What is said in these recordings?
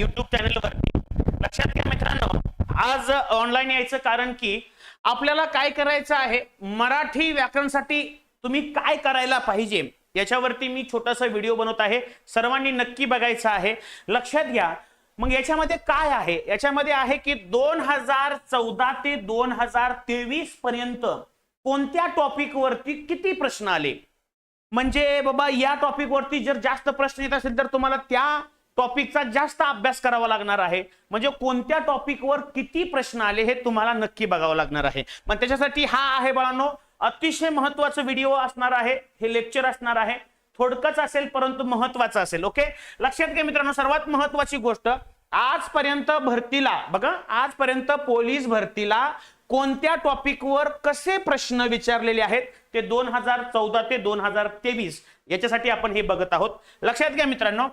YouTube चॅनलवर लक्षात घ्या मित्रांनो आज ऑनलाईन यायचं कारण की आपल्याला काय करायचं आहे? मराठी व्याकरणसाठी तुम्ही काय करायला पाहिजे? याच्यावरती मी छोटासा व्हिडिओ बनवत आहे. सर्वांनी नक्की बघायचं आहे. लक्षात घ्या. मग याच्यामध्ये काय आहे? याच्यामध्ये आहे की दोन हजार चौदा ते दोन हजार तेवीस पर्यंत कोणत्या टॉपिक वरती किती प्रश्न आले? म्हणजे बाबा या टॉपिक वरती जर जास्त प्रश्न येत असेल तर तुम्हाला त्या टॉपिकचा जास्त अभ्यास करावा लागणार आहे. म्हणजे कोणत्या टॉपिकवर किती प्रश्न आले हे तुम्हाला नक्की बघावं लागणार आहे. पण त्याच्यासाठी हा आहे बाळांनो अतिशय महत्वाचं व्हिडिओ असणार आहे. हे लेक्चर असणार आहे. थोडकंच असेल परंतु महत्वाचं असेल ओके लक्षात घ्या मित्रांनो सर्वात महत्वाची गोष्ट आजपर्यंत भरतीला बघा आजपर्यंत पोलीस भरतीला कोणत्या टॉपिकवर कसे प्रश्न विचारलेले आहेत ते दोन हजार चौदा ते दोन हजार तेवीस याच्यासाठी आपण हे बघत आहोत. लक्षात घ्या मित्रांनो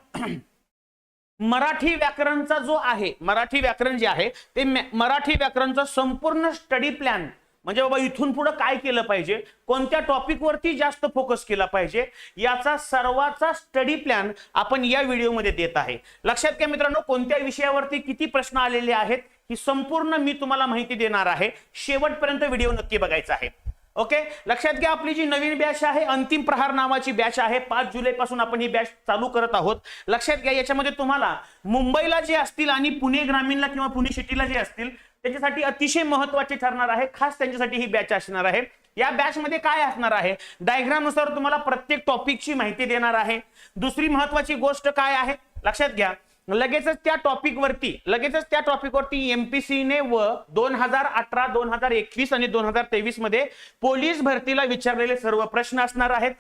मराठी व्याकरणचा जो आहे मराठी व्याकरण जे आहे ते मराठी व्याकरणचा संपूर्ण स्टडी प्लॅन म्हणजे बाबा इथून पुढे काय केलं पाहिजे कोणत्या टॉपिक वरती जास्त फोकस केला पाहिजे याचा सर्वाचा स्टडी प्लॅन आपण या व्हिडिओमध्ये देत आहे. लक्षात घ्या मित्रांनो कोणत्या विषयावरती किती प्रश्न आलेले आहेत ही संपूर्ण मी तुम्हाला माहिती देणार आहे. शेवटपर्यंत व्हिडिओ नक्की बघायचा आहे. ओके? लक्षात घ्या आपली जी नवीन बॅच आहे अंतिम प्रहार नावाची बॅच आहे. पाच जुलै पासून आपण ही बॅच चालू करत आहोत. लक्षात घ्या याच्यामध्ये तुम्हाला मुंबईला जे असतील आणि पुणे ग्रामीणला किंवा पुणे सिटीला जे असतील त्याच्यासाठी अतिशय महत्त्वाचे ठरणार आहे. खास त्यांच्यासाठी ही बॅच असणार आहे. या बॅच मध्ये काय असणार आहे? डायग्रामनुसार तुम्हाला प्रत्येक टॉपिकची माहिती देणार आहे. दुसरी महत्वाची गोष्ट काय आहे? लक्षात घ्या. लगेचच त्या टॉपिक वरती लगेचच त्या टॉपिक वरती एमपीसीने व दोन हजार अठरा दोन हजार एकवीस आणि दोन हजार तेवीसमध्ये पोलीस भरतीला विचारलेले सर्व प्रश्न असणार आहेत.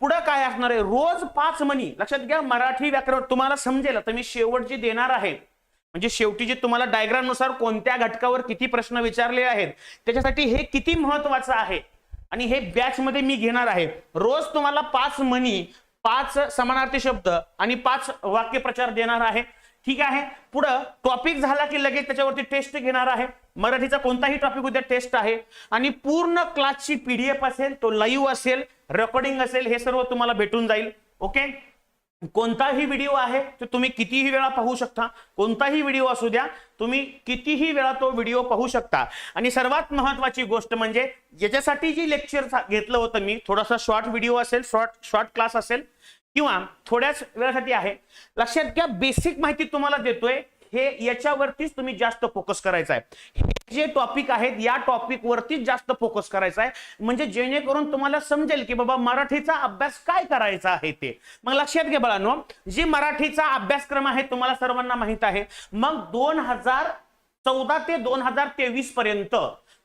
पुढं काय असणार आहे? रोज पाच मनी लक्षात घ्या मराठी व्याकरण तुम्हाला समजेल. तर मी शेवट जी देणार आहे म्हणजे शेवटी जे तुम्हाला डायग्रामनुसार कोणत्या घटकावर किती प्रश्न विचारले आहेत त्याच्यासाठी हे किती महत्वाचं आहे? आणि हे बॅच मध्ये मी घेणार आहे. रोज तुम्हाला पाच मनी पाच समानार्थी शब्द आणि पाच वाक्यप्रचार देणार आहे. ठीक आहे? पुढं टॉपिक झाला की लगेच त्याच्यावरती टेस्ट घेणार आहे. मराठीचा कोणताही टॉपिक उद्या टेस्ट आहे. आणि पूर्ण क्लासची पीडीएफ असेल तो लाईव्ह असेल रेकॉर्डिंग असेल हे सर्व तुम्हाला भेटून जाईल. ओके कोणताही व्हिडिओ आहे तो तुम्ही कितीही वेळा पाहू शकता. कोणताही व्हिडिओ असू द्या तुम्ही कितीही वेळा तो व्हिडिओ पाहू शकता. आणि सर्वात महत्वाची गोष्ट म्हणजे याच्यासाठी जी लेक्चर घेतलं होतं मी थोडासा शॉर्ट व्हिडिओ असेल शॉर्ट शॉर्ट क्लास असेल किंवा थोड्याच वेळासाठी आहे. लक्षात घ्या बेसिक माहिती तुम्हाला देतोय हे याच्यावरतीच तुम्ही जास्त फोकस करायचा आहे. हे जे टॉपिक आहेत या टॉपिक वरतीच जास्त फोकस करायचा आहे. म्हणजे जेणेकरून तुम्हाला समजेल की बाबा मराठीचा अभ्यास काय करायचा आहे ते. मग लक्षात घ्या बाळांनो जी मराठीचा अभ्यासक्रम आहे तुम्हाला सर्वांना माहीत आहे. मग दोन हजार चौदा ते दोन हजार तेवीस पर्यंत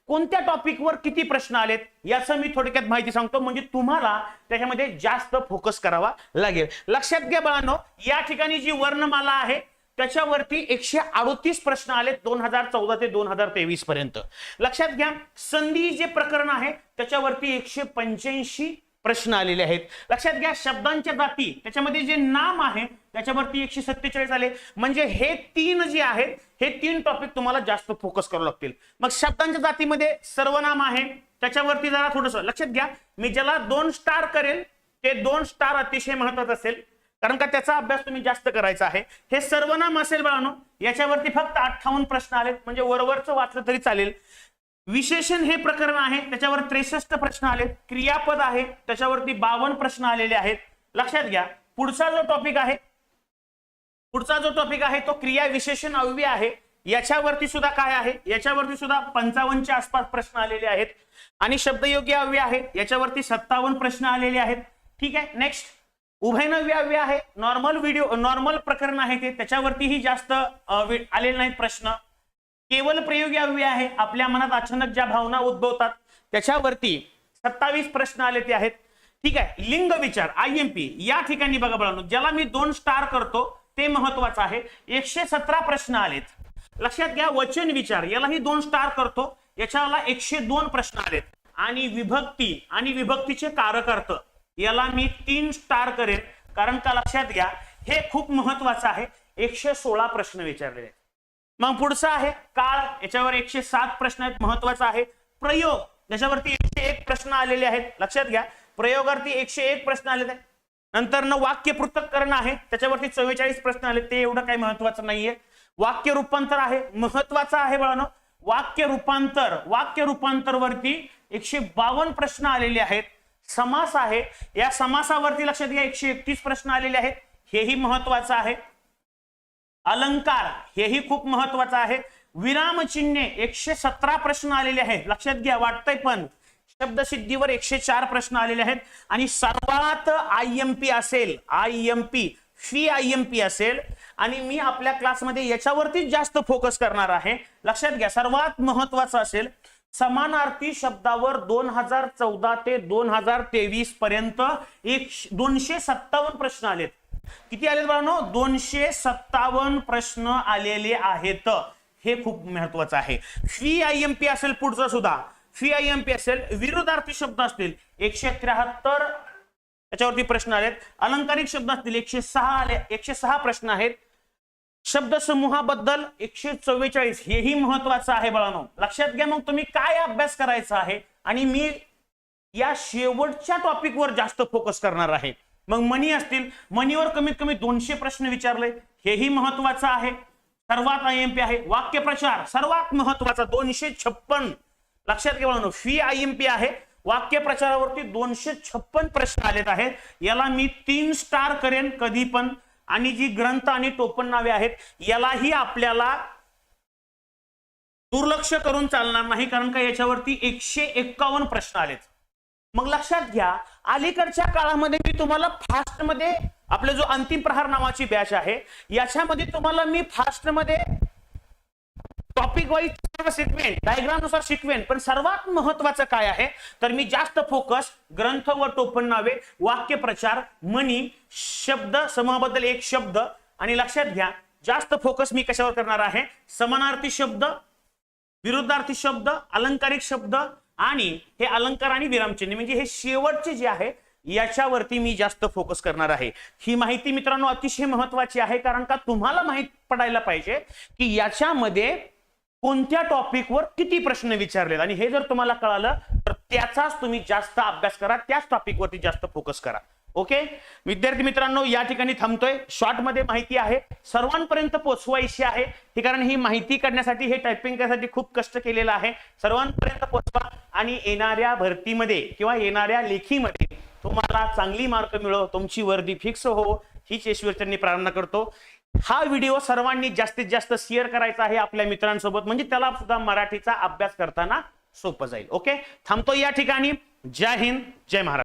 कोणत्या टॉपिकवर किती प्रश्न आलेत याचं मी थोडक्यात माहिती सांगतो. म्हणजे तुम्हाला त्याच्यामध्ये जास्त फोकस करावा लागेल. लक्षात घ्या बाळांनो या ठिकाणी जी वर्णमाला आहे त्याच्यावरती एकशे अडोतीस प्रश्न आले दोन हजार चौदा ते दोन हजार तेवीस पर्यंत. लक्षात घ्या संधी जे प्रकरण आहे त्याच्यावरती एकशे पंच्याऐंशी प्रश्न आलेले आहेत. लक्षात घ्या शब्दांच्या जाती त्याच्यामध्ये जे नाम आहे त्याच्यावरती एकशे सत्तेचाळीस आले. म्हणजे हे तीन जे आहेत हे तीन टॉपिक तुम्हाला जास्त फोकस करावं लागतील. मग शब्दांच्या जातीमध्ये सर्वनाम आहे त्याच्यावरती जरा थोडस लक्षात घ्या. मी ज्याला दोन स्टार करेल ते दोन स्टार अतिशय महत्वाचं असेल. कारण का त्याचा अभ्यास तुम्ही जास्त करायचा आहे. हे सर्वनाम असेल बाळानो याच्यावरती फक्त अठ्ठावन्न प्रश्न आलेत म्हणजे वरवरचं वाचलं तरी चालेल. विशेषण हे प्रकरण आहे त्याच्यावर त्रेसष्ट प्रश्न आलेत. क्रियापद आहे त्याच्यावरती बावन्न प्रश्न आलेले आहेत. लक्षात घ्या पुढचा जो टॉपिक आहे पुढचा जो टॉपिक आहे तो क्रिया विशेषण अव्यय आहे. याच्यावरती सुद्धा काय आहे? याच्यावरती सुद्धा पंचावन्नच्या आसपास प्रश्न आलेले आहेत. आणि शब्दयोग्य अव्यय आहे याच्यावरती सत्तावन्न प्रश्न आलेले आहेत. ठीक आहे नेक्स्ट उभयनव्याव्य आहे. नॉर्मल व्हिडिओ नॉर्मल प्रकरण आहे ते. त्याच्यावरतीही जास्त आलेले नाहीत प्रश्न. केवळ प्रयोगी अव्यय आहे. आपल्या मनात अचानक ज्या भावना उद्भवतात त्याच्यावरती सत्तावीस प्रश्न आले ते आहेत. ठीक आहे. लिंग विचार आय एम पी या ठिकाणी बघा बळानो. ज्याला मी दोन स्टार करतो ते महत्वाचं आहे. एकशे सतरा प्रश्न आलेत. लक्षात घ्या वचन विचार यालाही दोन स्टार करतो. याच्याला एकशे दोन प्रश्न आलेत. आणि विभक्ती आणि विभक्तीचे कारक याला मी तीन स्टार करेन. कारण का लक्षात घ्या हे खूप महत्वाचं आहे. एकशे सोळा प्रश्न विचारलेले. आहेत मग पुढचं आहे काळ. याच्यावर एकशे सात प्रश्न आहेत महत्त्वाचा आहे. प्रयोग. याच्यावरती एकशे एक प्रश्न आलेले आहेत. लक्षात घ्या प्रयोगावरती एकशे एक प्रश्न आलेले आहेत नंतर न वाक्य पृथक्करण आहे. त्याच्यावरती चव्वेचाळीस प्रश्न आले ते एवढं काही महत्वाचं नाहीये. वाक्य रूपांतर आहे. महत्वाचं आहे बाळांनो वाक्य रूपांतर. वाक्य रूपांतर वरती एकशे बावन्न प्रश्न आलेले आहेत. समास आहे. या समासावरती लक्षात घ्या एकशे एकतीस प्रश्न आलेले आहेत. हेही महत्वाचं आहे. अलंकार हेही खूप महत्वाचं आहे. विरामचिन्हे एकशे सतरा प्रश्न आलेले आहेत. लक्षात घ्या वाटतंय पण. शब्दसिद्धीवर एकशे चार प्रश्न आलेले आहेत. आणि सर्वात आय एम पी असेल I M P fee I M P असेल आणि मी आपल्या क्लासमध्ये याच्यावरतीच जास्त फोकस करणार आहे. लक्षात घ्या सर्वात महत्वाचं असेल समानार्थी शब्दावर दोन हजार चौदा ते दोन हजार तेवीस पर्यंत एक दोनशे सत्तावन्न प्रश्न आलेत. किती आलेत बाळांनो? दोनशे सत्तावन्न प्रश्न आलेले आहेत. हे खूप महत्वाचं आहे. फी आय एम पी असेल पुढचं सुद्धा. फी आय एम पी असेल विरुद्धार्थी शब्द असतील एकशे त्र्याहत्तर त्याच्यावरती प्रश्न आलेत. अलंकारिक शब्द असतील एकशे सहा आले एकशे सहा प्रश्न आहेत. शब्दसमूहाबद्दल एकशे चव्वेचाळीस हेही महत्वाचं आहे बाळांनो. लक्षात घ्या मग तुम्ही काय अभ्यास करायचा आहे आणि मी या शेवटच्या टॉपिकवर जास्त फोकस करणार आहे. मग मनी असतील मनीवर कमीत कमी दोनशे प्रश्न विचारले हेही महत्वाचं आहे. सर्वात आय एम पी आहे वाक्यप्रचार सर्वात महत्त्वाचा दोनशे छप्पन. लक्षात घ्या बाळांनो फी आय एम पी आहे वाक्यप्रचारावरती दोनशे छप्पन प्रश्न आलेत आहेत. याला मी तीन स्टार करेन कधी पण आणि जी ग्रंथ आणि टोपण नावे आहेत यालाही आपल्याला दुर्लक्ष करून चालणार नाही कारण का याच्यावरती एकशे एक्कावन्न प्रश्न आलेत. मग लक्षात घ्या अलीकडच्या काळामध्ये मी तुम्हाला फास्टमध्ये आपलं जो अंतिम प्रहार नावाची बॅच आहे याच्यामध्ये तुम्हाला मी फास्टमध्ये टॉपिक वाईज शिकवेन. डायग्रामनुसार शिकवेन. पण सर्वात महत्वाचं काय आहे? तर मी जास्त फोकस ग्रंथ व टोपण नावे वाक्यप्रचार मनी शब्द समूहाबद्दल एक शब्द आणि लक्षात घ्या जास्त फोकस मी कशावर करणार आहे? समानार्थी शब्द विरुद्धार्थी शब्द अलंकारिक शब्द आणि हे अलंकार आणि विरामचिन्ह म्हणजे हे शेवटचे जे आहे याच्यावरती मी जास्त फोकस करणार आहे. ही माहिती मित्रांनो अतिशय महत्वाची आहे कारण का तुम्हाला माहीत पडायला पाहिजे की याच्यामध्ये कोणत्या टॉपिकवर किती प्रश्न विचारलेत? आणि हे जर तुम्हाला कळालं तर त्याचाच तुम्ही जास्त अभ्यास करा त्याच टॉपिकवरती जास्त फोकस करा. ओके विद्यार्थी मित्रांनो या ठिकाणी थांबतोय. शॉर्टमध्ये माहिती आहे. सर्वांपर्यंत पोचवायची आहे. हे कारण ही माहिती काढण्यासाठी हे टायपिंग करण्यासाठी खूप कष्ट केलेलं आहे. सर्वांपर्यंत पोचवा. आणि येणाऱ्या भरतीमध्ये किंवा येणाऱ्या लेखीमध्ये तुम्हाला चांगली मार्क मिळो तुमची वर्दी फिक्स हो. हीच ईश्वरचरणी प्रार्थना करतो. हा व्हिडिओ सर्वांनी जास्तीत जास्त शेअर करायचा आहे आपल्या मित्रांसोबत. म्हणजे त्याला सुद्धा मराठीचा अभ्यास करताना सोपं जाईल. ओके थांबतो या ठिकाणी. जय हिंद जय महाराष्ट्र.